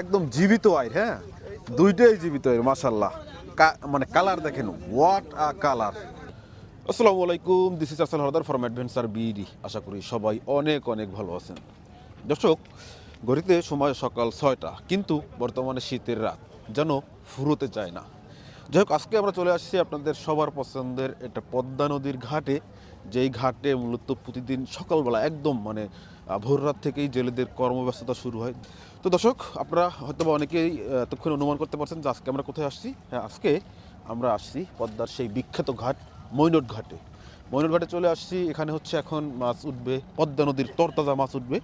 একদম জীবিত আয় হ্যাঁ? দুইটাই জীবিত আয় মাসাল্লাহ মানে কালার দেখেন হোয়াট আ কালার। আসসালামু আলাইকুম this is Asal Howlader from adventure BD আশা করি সবাই অনেক অনেক ভালো আছেন। দর্শক, ঘড়িতে সময় সকাল ছয়টা, কিন্তু বর্তমানে শীতের রাত, যেন ফুরোতে চায় না। যাই হোক আজকে আমরা চলে আসছি আপনাদের সবার পছন্দের একটা পদ্মা নদীর ঘাটে। যেই ঘাটে মূলত প্রতিদিন সকালবেলা একদম মানে ভোর রাত থেকেই জেলেদের কর্মব্যস্ততা শুরু হয়। তো দর্শক, আপনারা হয়তো বা অনেকেই এতক্ষণ অনুমান করতে পারছেন যে আজকে আমরা কোথায় আসছি? হ্যাঁ আজকে আমরা আসছি পদ্মার সেই বিখ্যাত ঘাট মৈনট ঘাটে। মৈনট ঘাটে চলে আসছি, এখানে হচ্ছে এখন মাছ উঠবে, পদ্মা নদীর তরতাজা মাছ উঠবে।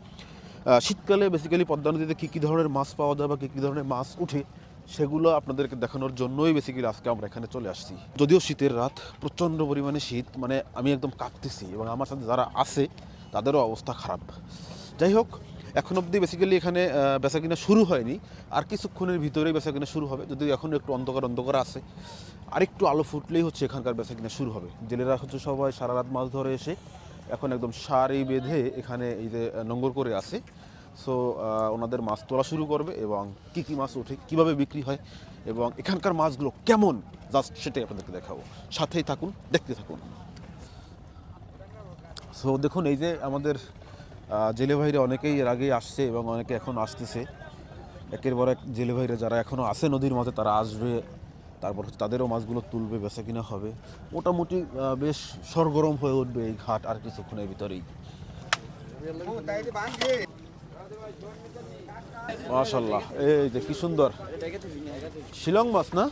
শীতকালে বেসিক্যালি পদ্মা নদীতে কী কী ধরনের মাছ পাওয়া যায় বা কী কী ধরনের মাছ উঠে সেগুলো আপনাদেরকে দেখানোর জন্যই বেসিক্যালি আজকে আমরা এখানে চলে আসছি। যদিও শীতের রাত প্রচণ্ড পরিমাণে শীত মানে আমি একদম কাঁপতেছি এবং আমার সাথে যারা আছে তাদেরও অবস্থা খারাপ। যাই হোক এখন অবধি বেসিক্যালি এখানে আহ, বেচাকিনা শুরু হয়নি। আর কিছুক্ষণের ভিতরেই বেচা কিনা শুরু হবে। যদিও এখন একটু অন্ধকার অন্ধকার আছে। আর একটু আলো ফুটলেই হচ্ছে এখানকার বেচা কিনা শুরু হবে। জেলেরা হচ্ছে সবাই সারা রাত মাছ ধরে এসে এখন একদম সারি বেঁধে এখানে এই যে নোঙ্গর করে আছে। সো ওনাদের মাছ তোলা শুরু করবে এবং কি কি মাছ ওঠে, কীভাবে বিক্রি হয় এবং এখানকার মাছগুলো কেমন? জাস্ট সেটাই আপনাদেরকে দেখাবো। সাথেই থাকুন, দেখতে থাকুন। সো দেখুন, এই যে আমাদের জেলে ভাইরা অনেকেই এর আগেই আসছে এবং অনেকে এখন আসতেছে। একের পর এক জেলে ভাইরা যারা এখনও আছে নদীর মাঝে, তারা আসবে। তারপর হচ্ছে তাদেরও মাছগুলো তুলবে, বেচা কিনা হবে। মোটামুটি বেশ সরগরম হয়ে উঠবে এই ঘাট আর কিছুক্ষণের ভিতরেই। মাশাল্লাহ এই যে কি সুন্দর। শিলং মাছ না?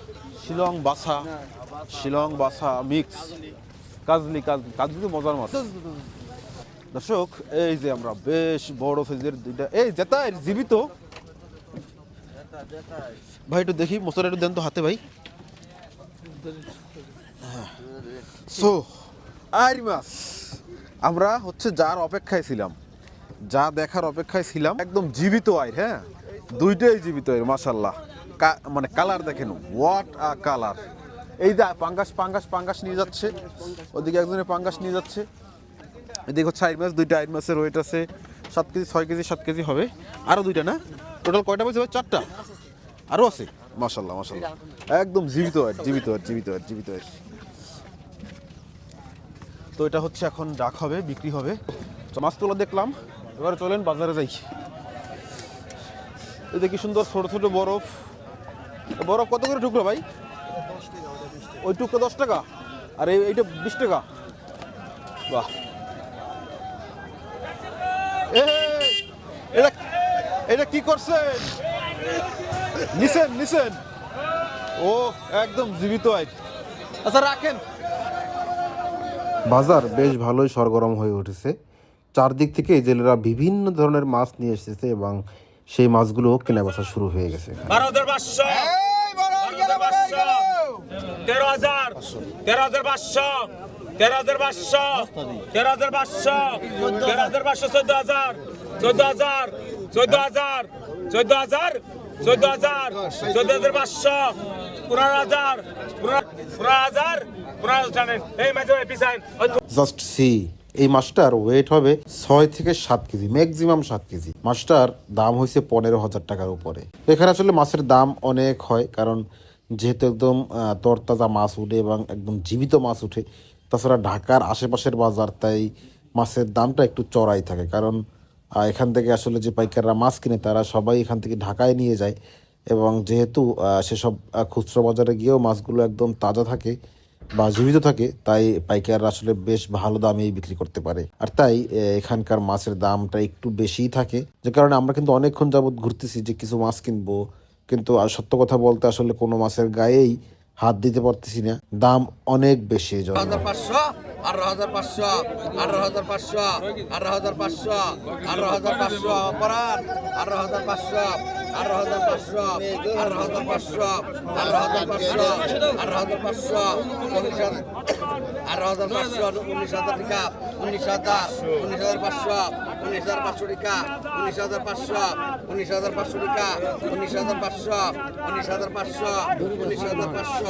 শিলং বাসা শিলং বাসা মিক্স কাজলি কাজলি মজার মাছ। দর্শক, এই যে আমরা বেশ বড় সাইজের দুইটা, এই জেতাই জীবিত। ভাই, একটু দেখি মশলা একটু দেন তো হাতে ভাই। সো আর মাছ। আমরা হচ্ছে যার অপেক্ষায় ছিলাম। যা দেখার অপেক্ষায় ছিলাম, একদম জীবিত আয় হ্যাঁ? দুইটাই জীবিত আয় মাসাল্লাহ মানে কালার দেখেন হোয়াট আ কালার এই যে পাঙ্গাস পাঙ্গাস পাঙ্গাস নিয়ে যাচ্ছে, ওদিকে একজনের পাঙ্গাস নিয়ে যাচ্ছে। এদিকে হচ্ছে আইট মাছ, দুইটা আইট মাছের ওয়েট আছে, সাত কেজি, ছয় কেজি, সাত কেজি হবে। আরও দুইটা না? টোটাল কয়টা ভাই? চারটা। আরও আছে? মাসাল্লাহ মাসাল্লাহ একদম জীবিত আয় জীবিত আয় জীবিত আয় জীবিত আয় তো এটা হচ্ছে এখন ডাক হবে, বিক্রি হবে। মাছ তোলা দেখলাম। এবার চলেন বাজারে যাই। এই দেখি সুন্দর ছোট ছোট বরফ। বরফ কত করে টুকরো ভাই? ওই টুকরো দশ টাকা। আর এইটা বিশ টাকা। বাহ। এটা এটা কি করছেন? নিছেন নিছেন। ও, একদম জীবিত আচ্ছা রাখেন। বাজার বেশ ভালোই সরগরম হয়ে উঠেছে। চারদিক থেকে জেলেরা বিভিন্ন ধরনের মাছ নিয়ে এসেছে এবং সেই মাছগুলো কেনাবেচা শুরু হয়ে গেছে তেরো হাজার তেরো হাজার পাঁচশো তেরো হাজার পাঁচশো তেরো হাজার পাঁচশো তেরো হাজার পাঁচশো চোদ্দ হাজার চোদ্দ হাজার চোদ্দ হাজার চোদ্দ হাজার চোদ্দ হাজার চোদ্দ হাজার পাঁচশো পনেরো হাজার পনেরো হাজার পনেরো হাজার এই মাঝে পিছান জাস্ট সি এই মাছটার ওয়েট হবে ছয় থেকে সাত কেজি ম্যাক্সিমাম সাত কেজি। মাছটার দাম হয়েছে পনেরো হাজার টাকার উপরে। এখানে আসলে মাছের দাম অনেক হয়, কারণ যেহেতু একদম তরতাজা মাছ উঠে এবং একদম জীবিত মাছ উঠে, তাছাড়া ঢাকার আশেপাশের বাজার, তাই মাছের দামটা একটু চড়াই থাকে। কারণ এখান থেকে আসলে যে পাইকাররা মাছ কিনে, তারা সবাই এখান থেকে ঢাকায় নিয়ে যায় এবং যেহেতু সেসব খুচরো বাজারে গিয়েও মাছগুলো একদম তাজা থাকে বা জীবিত থাকে, তাই পাইকাররা আসলে বেশ ভালো দামেই বিক্রি করতে পারে। আর তাই এখানকার মাছের দামটা একটু বেশিই থাকে। যে কারণে আমরা কিন্তু অনেকক্ষণ যাবৎ ঘুরতেছি যে কিছু মাছ কিনবো। কিন্তু আর সত্য কথা বলতে আসলে কোনো মাছের গায়েই হাত দিতে পারতেছি না দাম অনেক বেশি এই হাজার পাঁচশো হাজার পাঁচশো হাজার পাঁচশো হাজার পাঁচশো অপরাধ আঠারো হাজার পাঁচশো হাজার পাঁচশো হাজার পাঁচশো হাজার পাঁচশো হাজার পাঁচশো উনিশ হাজার হাজার পাঁচশো উনিশ হাজার টাকা উনিশ হাজার পাঁচশো উনিশ হাজার পাঁচশো টাকা, উনিশ হাজার পাঁচশো, উনিশ হাজার পাঁচশো টাকা, উনিশ হাজার পাঁচশো, উনিশ হাজার পাঁচশো, উনিশ হাজার পাঁচশো।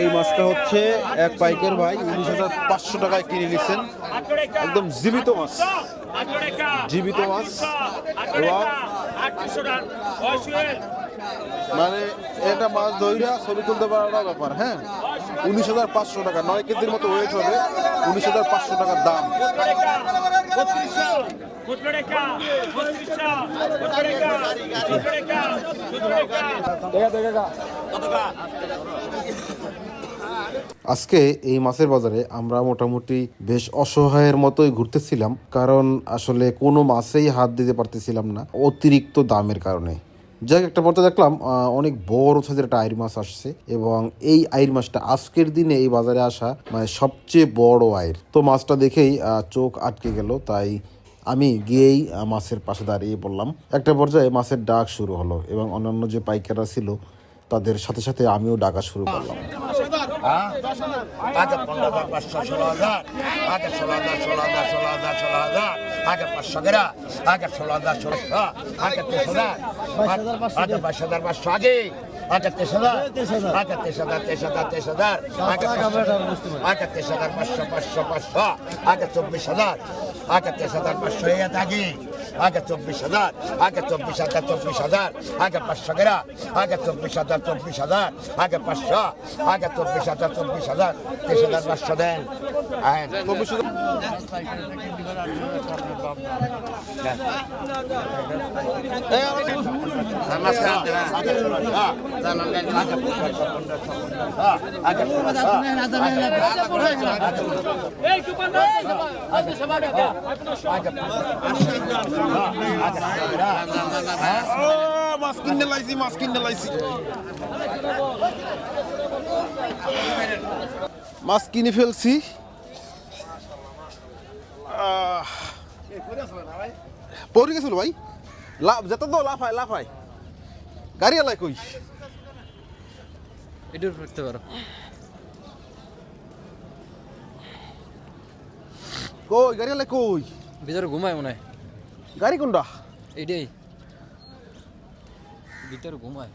এই মাছটা হচ্ছে এক পাইকার ভাই, উনিশ হাজার পাঁচশো টাকায় কিনে নিচ্ছেন একদম জীবিত মাছ। জীবিত মাছ। এবং মানে এটা মাছ ধইরা ছবি তুলতে পারাটা ব্যাপার হ্যাঁ? উনিশ হাজার পাঁচশো টাকা, নয় কেজির মতো ওয়েট হবে। উনিশ হাজার পাঁচশো টাকার দাম। আজকে এই মাছের বাজারে আমরা মোটামুটি বেশ অসহায়ের মতোই ঘুরতেছিলাম কারণ আসলে কোনো মাছেই হাত দিতে পারতেছিলাম না অতিরিক্ত দামের কারণে। যাক, একটা পর্যায়ে দেখলাম অনেক বড় সাইজের একটা আইর মাছ আসছে এবং এই আইর মাছটা আজকের দিনে এই বাজারে আসা মানে সবচেয়ে বড় আইর তো মাছটা দেখেই চোখ আটকে গেল, তাই আমি গিয়েই মাছের পাশে দাঁড়িয়ে বললাম একটা পর্যায়ে মাছের ডাক শুরু হলো এবং অন্যান্য যে পাইকাররা ছিল, তাদের সাথে সাথে আমিও ডাকা শুরু করলাম। আগে আগে বাইশ হাজার পাঁচশো আগে। আগে তেইশ হাজার। আগে তেইশ হাজার। তেইশ হাজার তেইশ হাজার আগে তেইশ হাজার পাঁচশো পাঁচশো পাঁচশো। আগে চব্বিশ হাজার। আগে তেইশ হাজার পাঁচশো। এই আগে। আগে চব্বিশ হাজার আগে চব্বিশ হাজার চব্বিশ হাজার আগে পাঁচশো গেরা আগে চব্বিশ হাজার চব্বিশ হাজার আগে পাঁচশো আগে চব্বিশ হাজার চব্বিশ হাজার তেইশ হাজার পাঁচশো দেন। চব্বিশ হাজার মাছ কিনে মাছ মাছ ফেলছি পড়ে গেছিল ভাই লাভ যেত তো লাভ হয় লাভ হয় গাড়ি এলাই কই এটার করতে পারো কই গাড়ি এলাই কই? ভিতরে ঘুমায় মনে হয়। গাড়ি কোনটা? এইটাই ভিতরে ঘুমায়।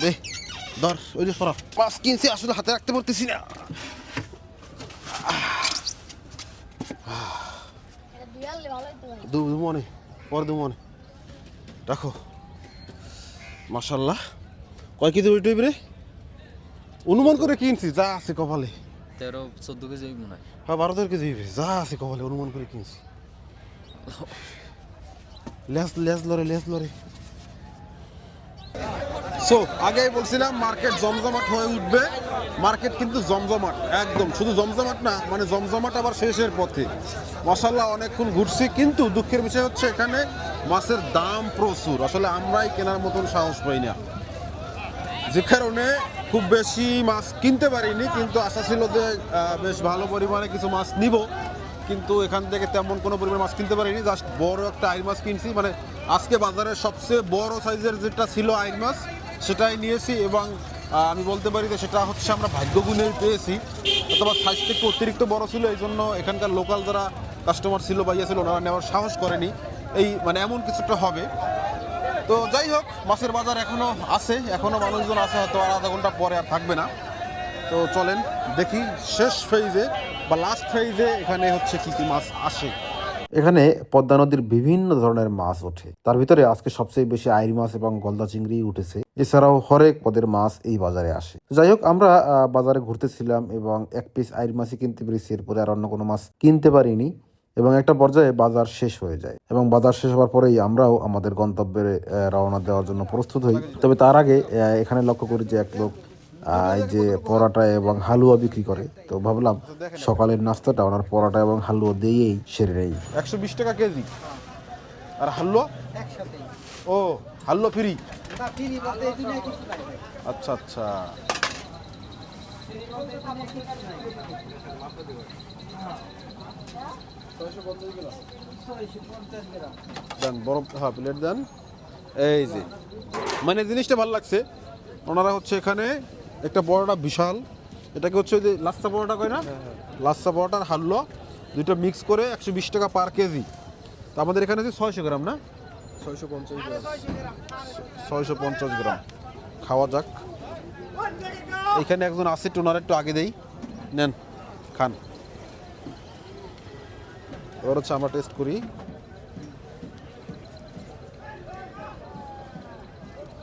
দে ধর ওই যে সরা মাছ কিনছি আসলে হাতে রাখতে পারতেছি না। দুয়ালে ভালোই তো দু দু মনে পরে মনে রাখো। মাশাল্লাহ কয় কেজি ওইট রে? অনুমান করে কিনছি যা আছে কপালে। তেরো চোদ্দ কেজি মনে হয় হ্যাঁ বারো তেরো কেজি হইবে। যা আছে কপালে অনুমান করে কিনছি। লেস লেস লরে লেস লরে। সো আগেই বলছিলাম মার্কেট জমজমাট হয়ে উঠবে। মার্কেট কিন্তু জমজমাট একদম। শুধু জমজমাট না মানে জমজমাট আবার শেষের পথে। মশাল্লা অনেকক্ষণ ঘুরছি কিন্তু দুঃখের বিষয় হচ্ছে এখানে মাছের দাম প্রচুর। আসলে আমরাই কেনার মতন সাহস পাই না। যে কারণে খুব বেশি মাছ কিনতে পারিনি, কিন্তু আশা ছিল যে বেশ ভালো পরিমাণে কিছু মাছ নিব। কিন্তু এখান থেকে তেমন কোনো পরিমাণ মাছ কিনতে পারিনি, জাস্ট বড় একটা আইর মাছ কিনছি। মানে আজকে বাজারে সবচেয়ে বড় সাইজের যেটা ছিল আইর মাছ, সেটাই নিয়েছি এবং আমি বলতে পারি যে সেটা হচ্ছে আমরা ভাগ্যগুণেই পেয়েছি। অথবা সাইজটা একটু অতিরিক্ত বড় ছিল, এই জন্য এখানকার লোকাল যারা কাস্টমার ছিল বা ইয়ে ছিল, ওনারা নেওয়ার সাহস করেনি। এই মানে এমন কিছুটা হবে। তো যাই হোক, মাছের বাজার এখনও আছে, এখনও মানুষজন আছে, হয়তো আর আধা ঘণ্টা পরে আর থাকবে না। তো চলেন দেখি শেষ ফেজে বা লাস্ট ফেজে এখানে হচ্ছে কি কি মাছ আসে। এখানে পদ্মা নদীর বিভিন্ন ধরনের মাছ ওঠে। তার ভিতরে আজকে সবচেয়ে বেশি আইরি মাছ এবং গলদা চিংড়ি উঠেছে। এছাড়াও হরেক পদের মাছ এই বাজারে আসে। যাই হোক, আমরা বাজারে ঘুরতেছিলাম এবং এক পিস আইরি মাছই কিনতে পেরেছি। এরপরে আর অন্য কোনো মাছ কিনতে পারিনি। এবং একটা পর্যায়ে বাজার শেষ হয়ে যায়। এবং বাজার শেষ হওয়ার পরেই আমরাও আমাদের গন্তব্যে রওনা দেওয়ার জন্য প্রস্তুত হই। তবে তার আগে এখানে লক্ষ্য করি যে এক লোক এই যে পরোটা এবং হালুয়া বিক্রি করে। তো ভাবলাম সকালের নাস্তাটা ওনার পরোটা এবং হালুয়া দিয়েই সেরে নেই। একশো বিশ টাকা কেজি। আর হালুয়া? ও হালুয়া ফ্রি? আচ্ছা আচ্ছা। দেন বড় হ্যাঁ প্লেট দেন। এই যে মানে জিনিসটা ভালো লাগছে ওনারা হচ্ছে এখানে একটা বড়টা বিশাল। এটাকে হচ্ছে ওই যে লাচ্চা পরোটা কয় না? লাচ্চা পরোটার হাল্লো দুটো মিক্স করে একশো বিশ টাকা পার কেজি। তো আমাদের এখানে আছে ছয়শো গ্রাম না? ছয়শো পঞ্চাশ গ্রাম। ছয়শো পঞ্চাশ গ্রাম। খাওয়া যাক। এখানে একজন আছে টোনার একটু আগে দেই। নেন খান। ওর হচ্ছে আমরা টেস্ট করি।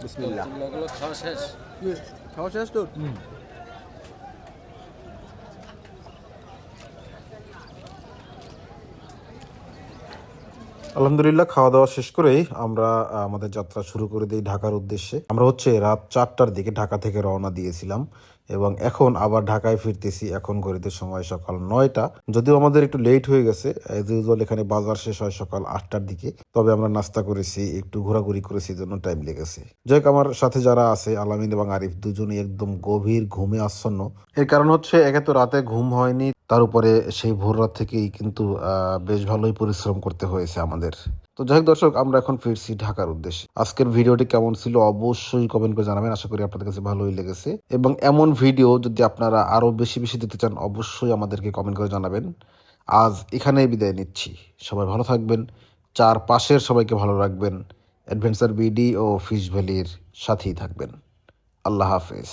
বিসমিল্লাহ। খাওয়া শেষ। খাওয়া শেষ তো আলহামদুলিল্লাহ খাওয়া দাওয়া শেষ করেই আমরা আমাদের যাত্রা শুরু করে দিই ঢাকার উদ্দেশ্যে। আমরা হচ্ছে রাত চারটার দিকে ঢাকা থেকে রওনা দিয়েছিলাম। এবং এখন আবার ঢাকায় ফিরতেছি, এখন ঘড়িতে সময় সকাল নয়টা। যদিও আমাদের একটু লেট হয়ে গেছে এখানে বাজার শেষ হয় সকাল আটটার দিকে, তবে আমরা নাস্তা করেছি, একটু ঘোরাঘুরি করেছি জন্য টাইম লেগেছে। যাই আমার সাথে যারা আছে, আলামিন এবং আরিফ, দুজনই একদম গভীর ঘুমে আচ্ছন্ন। এর কারণ হচ্ছে, একে তো রাতে ঘুম হয়নি, তার উপরে সেই ভোর রাত থেকেই কিন্তু বেশ ভালোই পরিশ্রম করতে হয়েছে আমাদের। তো যাই হোক দর্শক, আমরা এখন ফিরছি ঢাকার উদ্দেশ্যে। আজকের ভিডিওটি কেমন ছিল অবশ্যই কমেন্ট করে জানাবেন। আশা করি আপনাদের কাছে ভালোই লেগেছে। এবং এমন ভিডিও যদি আপনারা আরও বেশি বেশি দিতে চান, অবশ্যই আমাদেরকে কমেন্ট করে জানাবেন। আজ এখানেই বিদায় নিচ্ছি। সবাই ভালো থাকবেন। চার পাশের সবাইকে ভালো রাখবেন। অ্যাডভেঞ্চার বিডি ও ফিশ ভ্যালির সাথেই থাকবেন। আল্লাহ হাফেজ।